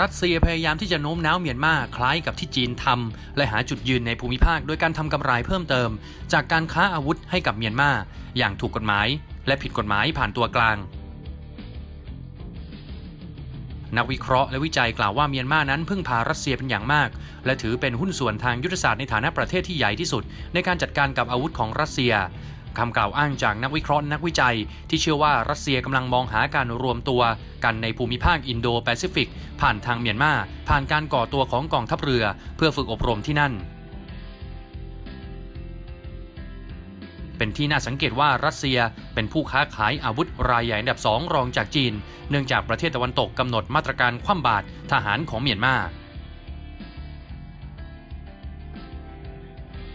รัสเซียพยายามที่จะโน้มน้าวเมียนมาคล้ายกับที่จีนทำและหาจุดยืนในภูมิภาค โดยการทำกำไรเพิ่มเติม จากการค้าอาวุธให้กับเมียนมาอย่างถูกกฎหมาย และผิดกฎหมายผ่านตัวกลาง นักวิเคราะห์และวิจัยกล่าวว่าเมียนมานั้นพึ่งพารัสเซียเป็นอย่างมาก และถือเป็นหุ้นส่วนทางยุทธศาสตร์ในฐานะประเทศที่ใหญ่ที่สุด ในการจัดการกับอาวุธของรัสเซีย คำกล่าวอ้างจากนักวิเคราะห์นักวิจัย ที่เชื่อว่ารัสเซียกำลังมองหาการรวมตัว กันในภูมิภาคอินโดแปซิฟิก ผ่านทางเมียนมาผ่านการก่อตัวของกองทัพเรือ เพื่อฝึกอบรมที่นั่น เป็นที่น่าสังเกตว่ารัสเซียเป็นผู้ค้าขายอาวุธรายใหญ่อันดับสองรองจากจีน เนื่องจากประเทศตะวันตกกำหนดมาตรการคว่ำบาตรทหารของเมียนมา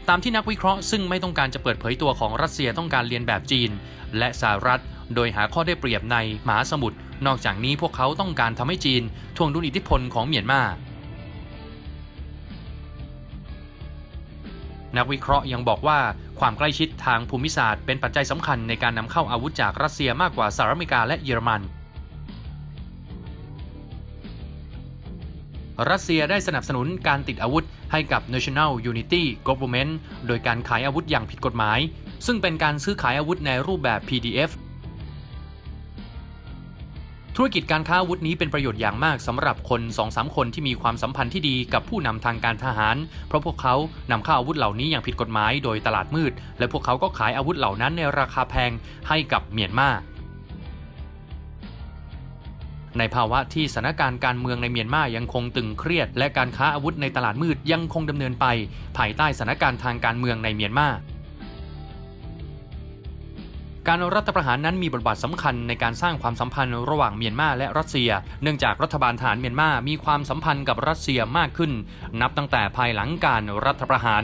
ตามที่นักวิเคราะห์ซึ่งไม่ต้องการจะเปิดเผยตัวของรัสเซียต้องการเรียนแบบจีน และสหรัฐ โดยหาข้อได้เปรียบในมหาสมุทรนอกจากนี้พวกเขาต้องการทำให้จีนทวงดุลอิทธิพลของเมียนมานักวิเคราะห์ยังบอกว่าความใกล้ชิดทางภูมิศาสตร์เป็นปัจจัยสำคัญในการนำเข้าอาวุธจากรัสเซียมากกว่าสหรัฐอเมริกาและเยอรมัน รัสเซียได้สนับสนุนการติดอาวุธให้กับ National Unity Government โดยการขายอาวุธอย่างผิดกฎหมาย ซึ่งเป็นการซื้อขายอาวุธในรูปแบบ PDF ธุรกิจการค้าอาวุธนี้เป็นประโยชน์อย่างมากสำหรับคน2-3คนที่มีความสัมพันธ์ที่ดีกับผู้นำทางการทหาร เพราะพวกเขานำเข้าอาวุธเหล่านี้อย่างผิดกฎหมายโดยตลาดมืด และพวกเขาก็ขายอาวุธเหล่านั้นในราคาแพงให้กับเมียนมา ในภาวะที่สถานการณ์การเมืองในเมียนมายังคงตึงเครียด และการค้าอาวุธในตลาดมืดยังคงดำเนินไป ภายใต้สถานการณ์ทางการเมืองในเมียนมาการรัฐประหารนั้นมีบทบาทสำคัญในการสร้างความสัมพันธ์ระหว่างเมียนมาและรัสเซีย เนื่องจากรัฐบาลทหารเมียนมามีความสัมพันธ์กับรัสเซียมากขึ้น นับตั้งแต่ภายหลังการรัฐประหาร